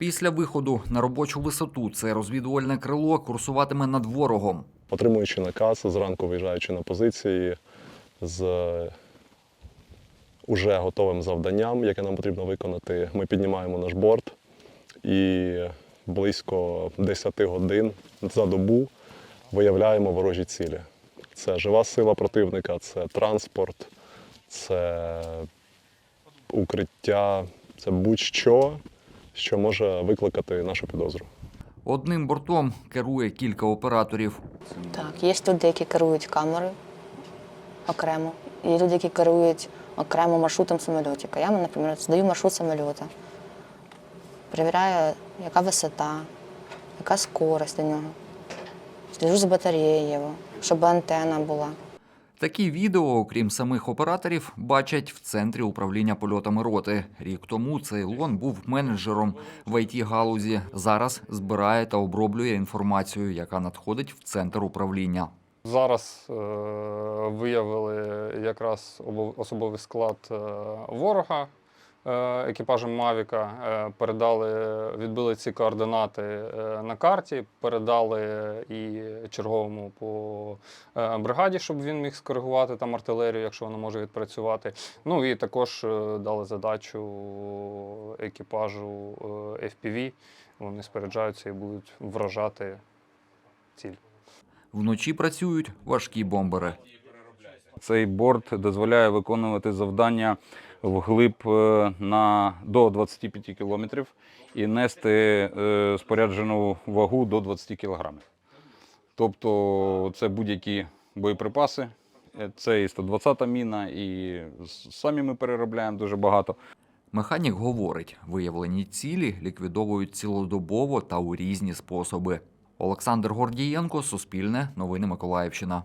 Після виходу на робочу висоту це розвідувальне крило курсуватиме над ворогом. Отримуючи наказ, зранку виїжджаючи на позиції з е, уже готовим завданням, яке нам потрібно виконати, ми піднімаємо наш борт і близько 10 годин за добу виявляємо ворожі цілі. Це жива сила противника, це транспорт, це укриття, це будь-що, що може викликати нашу підозру. Одним бортом керує кілька операторів. Так, є люди, які керують камерою окремо, є люди, які керують окремо маршрутом самольотика. Я, наприклад, здаю маршрут самольота, перевіряю, яка висота, яка скорость до нього. Сліжу за батареєю, щоб антенна була. Такі відео, окрім самих операторів, бачать в центрі управління польотами роти. Рік тому цей лон був менеджером в it галузі. Зараз збирає та оброблює інформацію, яка надходить в центр управління. Зараз е, виявили якраз обов- особовий склад е, ворога екіпажем Мавіка. Е, передали, відбили ці координати е, на карті, передали і черговому по е, бригаді, щоб він міг скоригувати там артилерію, якщо вона може відпрацювати. Ну і також е, дали задачу екіпажу е, FPV. Вони споряджаються і будуть вражати ціль. Вночі працюють важкі бомбери. Цей борт дозволяє виконувати завдання вглиб е, на до 25 кілометрів і нести е, споряджену вагу до 20 кілограмів. Тобто це будь-які боєприпаси, е, це і 120-та міна, і самі ми переробляємо дуже багато. Механік говорить, виявлені цілі ліквідовують цілодобово та у різні способи. Олександр Гордієнко, Суспільне, Новини Миколаївщина.